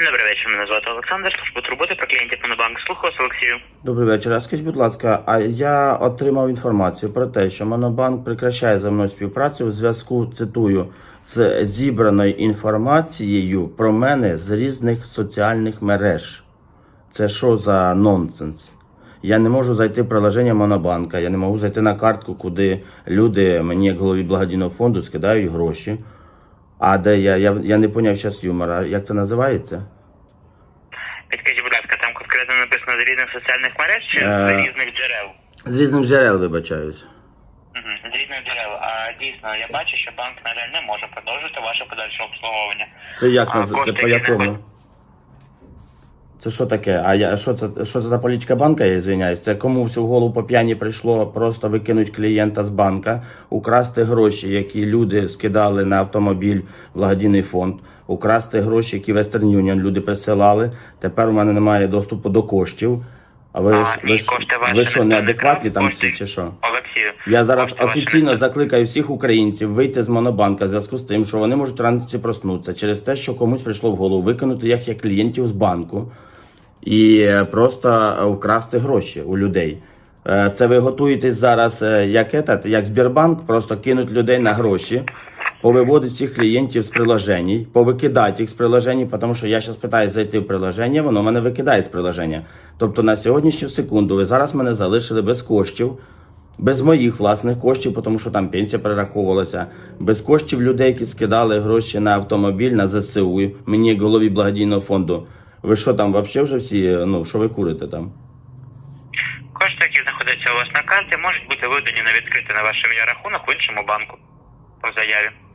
Добрий вечір, мене звати Олександр. Служба турботи про клієнтів Монобанк. Слухаю вас, Олексію. Добрий вечір. А скажіть, будь ласка, а я отримав інформацію про те, що Монобанк прекращає за мною співпрацю у зв'язку, цитую, з зібраною інформацією про мене з різних соціальних мереж. Це що за нонсенс? Я не можу зайти в приложення Монобанка, я не можу зайти на картку, куди люди мені, як голові благодійного фонду, скидають гроші. А де я, я, я не поняв час юмора. Як це називається? Підкажіть, будь ласка, там конкретно написано з різних соціальних мереж чи Е. з різних джерел? З різних джерел, вибачаюсь. Угу. З різних джерел. А дійсно, я бачу, що банк, на жаль, не може продовжити ваше подальше обслуговування. Це як А наз- це по якому? Це що таке? А я що це що це за політика банка? Я звиняюсь? Це кому всю голову по п'яні прийшло просто викинуть клієнта з банка, украсти гроші, які люди скидали на автомобіль благодійний фонд, украсти гроші, які Western Union люди присилали. Тепер у мене немає доступу до коштів. А ви, А, ви, ви що, неадекватні там всі чи що? Олексію. Я зараз офіційно закликаю всіх українців вийти з монобанка в зв'язку з тим, що вони можуть вранці проснутися через те, що комусь прийшло в голову викинути їх як клієнтів з банку і е, просто е, вкрасти гроші у людей. Е, Це ви готуєтесь зараз, як этот, як Сбербанк, просто кинуть людей на гроші, повиводить всіх клієнтів з приложень, повикидати їх з приложень, тому що я зараз питаюся зайти в приложення, воно мене викидає з приложення. Тобто на сьогоднішню секунду ви зараз мене залишили без коштів, без моїх власних коштів, тому що там пенсія перераховувалася, без коштів людей, які скидали гроші на автомобіль, на ЗСУ, мені голові благодійного фонду. Ви що там взагалі вже всі, ну що ви курите там? Кошти, які знаходяться у вас на карті, можуть бути видані на відкритий на ваше ім'я рахунок в іншому банку по заяві.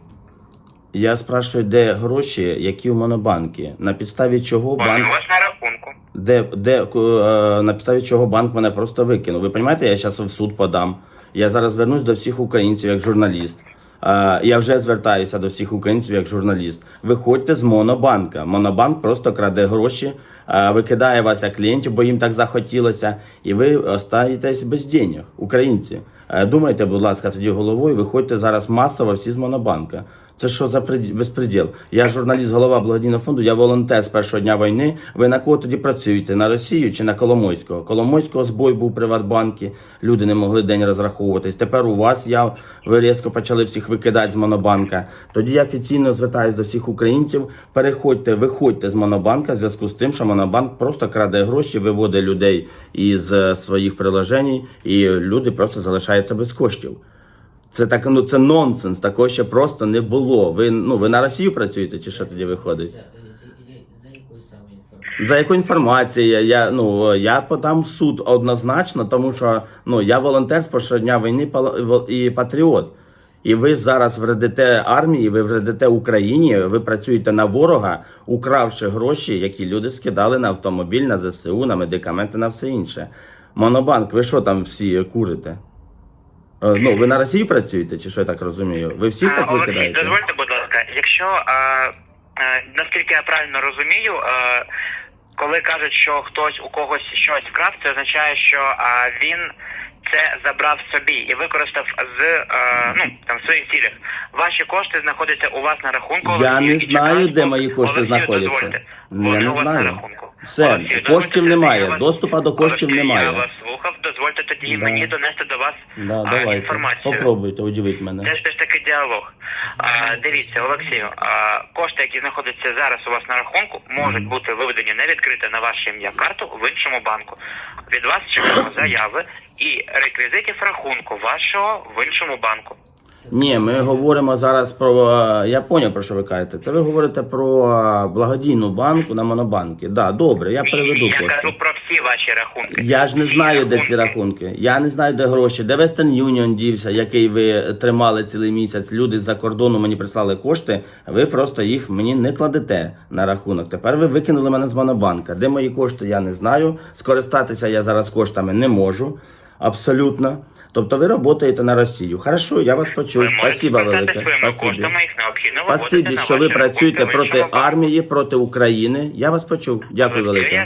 Я спрашиваю, де гроші, які в монобанки, на підставі чого Вони банк, у вас на рахунку. де, де е, на підставі чого банк мене просто викинув. Ви розумієте, я зараз в суд подам. Я зараз звернусь до всіх українців як журналіст. Е, я вже звертаюся до всіх українців як журналіст. Виходьте з монобанка. Монобанк просто краде гроші, е, викидає вас як клієнтів, бо їм так захотілося, і ви остаєтесь без денег. Українці. Е, Думайте, будь ласка, тоді головою, виходьте зараз масово всі з монобанка. Це що за пред- безпреділ? Я журналіст, голова благодійного фонду, я волонтер з першого дня війни. Ви на кого тоді працюєте? На Росію чи на Коломойського? Коломойського збой був в Приватбанкі, люди не могли день розраховуватись. Тепер у вас я ви різко почали всіх викидати з монобанка. Тоді я офіційно звертаюся до всіх українців. Переходьте, виходьте з монобанка в зв'язку з тим, що монобанк просто краде гроші, виводить людей із е, своїх приложень, і люди просто залишаються без коштів. Це так, ну це нонсенс. Такого ще просто не було. Ви ну ви на Росію працюєте, чи що тоді виходить? За? Яку інформацію? Я ну я подам суд однозначно, тому що ну я волонтер з першого дня війни і патріот. І ви зараз вредите армії, ви вредите Україні, ви працюєте на ворога, укравши гроші, які люди скидали на автомобіль, на ЗСУ, на медикаменти, на все інше. Монобанк, ви що там всі курите? Е, Ну, ви на Росії працюєте, чи що я так розумію? Ви всіх так Олексій, викидаєте? дозвольте, будь ласка, якщо а, а, наскільки я правильно розумію, а, коли кажуть, що хтось у когось щось вкрав, це означає, що а, він це забрав собі і використав з а, ну там в своїх цілях. Ваші кошти знаходяться у вас на рахунку. Я Олексію, не і знаю, чекають, де мої кошти Олексію, знаходяться. дозвольте. Я Вони не у вас знаю. на рахунку. Все, Олексію, коштів немає, я вас- доступу до коштів Олексію, немає. Я вас слухав, дозвольте тоді Да. мені донести до вас Да, а, давайте. інформацію. Попробуйте, удивити мене. Це ж теж такий діалог. А, дивіться, Олексію, а, кошти, які знаходяться зараз у вас на рахунку, можуть бути виведені не відкрите на ваше ім'я карту в іншому банку. Від вас чекаємо заяви і реквізитів рахунку вашого в іншому банку. Ні, ми говоримо зараз про. е, Я поняв, про що ви кажете. Це ви говорите про е, благодійну банку на монобанки. Да, добре, я переведу Я кошти. кажу про всі ваші рахунки. Я ж не знаю, де ці рахунки. Я не знаю, де гроші, де Western Union дівся, який ви тримали цілий місяць. Люди з-за кордону мені прислали кошти. Ви просто їх мені не кладете на рахунок. Тепер ви викинули мене з монобанка. Де мої кошти, я не знаю. Скористатися я зараз коштами не можу. Абсолютно. Тобто ви працюєте на Росію. Хорошо, я вас почув. Спасибо велике. Спасибі. Спасибі, що ви працюєте проти армії, проти України. Я вас почув. Дякую велике.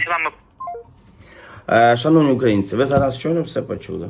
Е, Шановні українці, ви зараз щойно все почули.